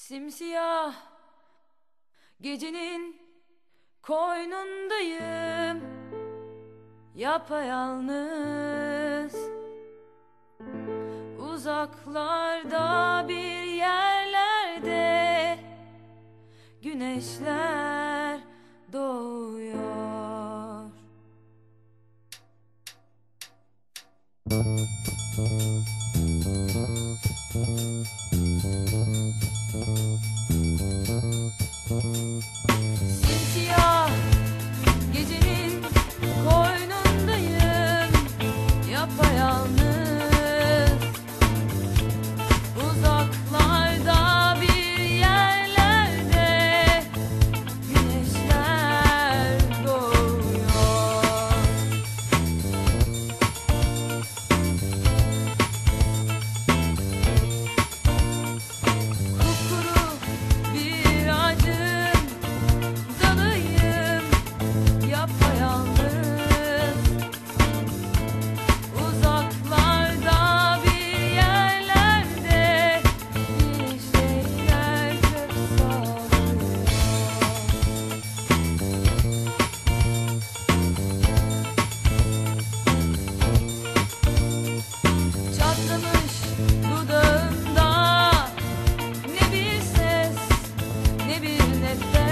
Simsiyah gecenin koynundayım. Yapayalnız Uzaklarda bir yerlerde Güneşler doğuyor Simsiyah gecenin that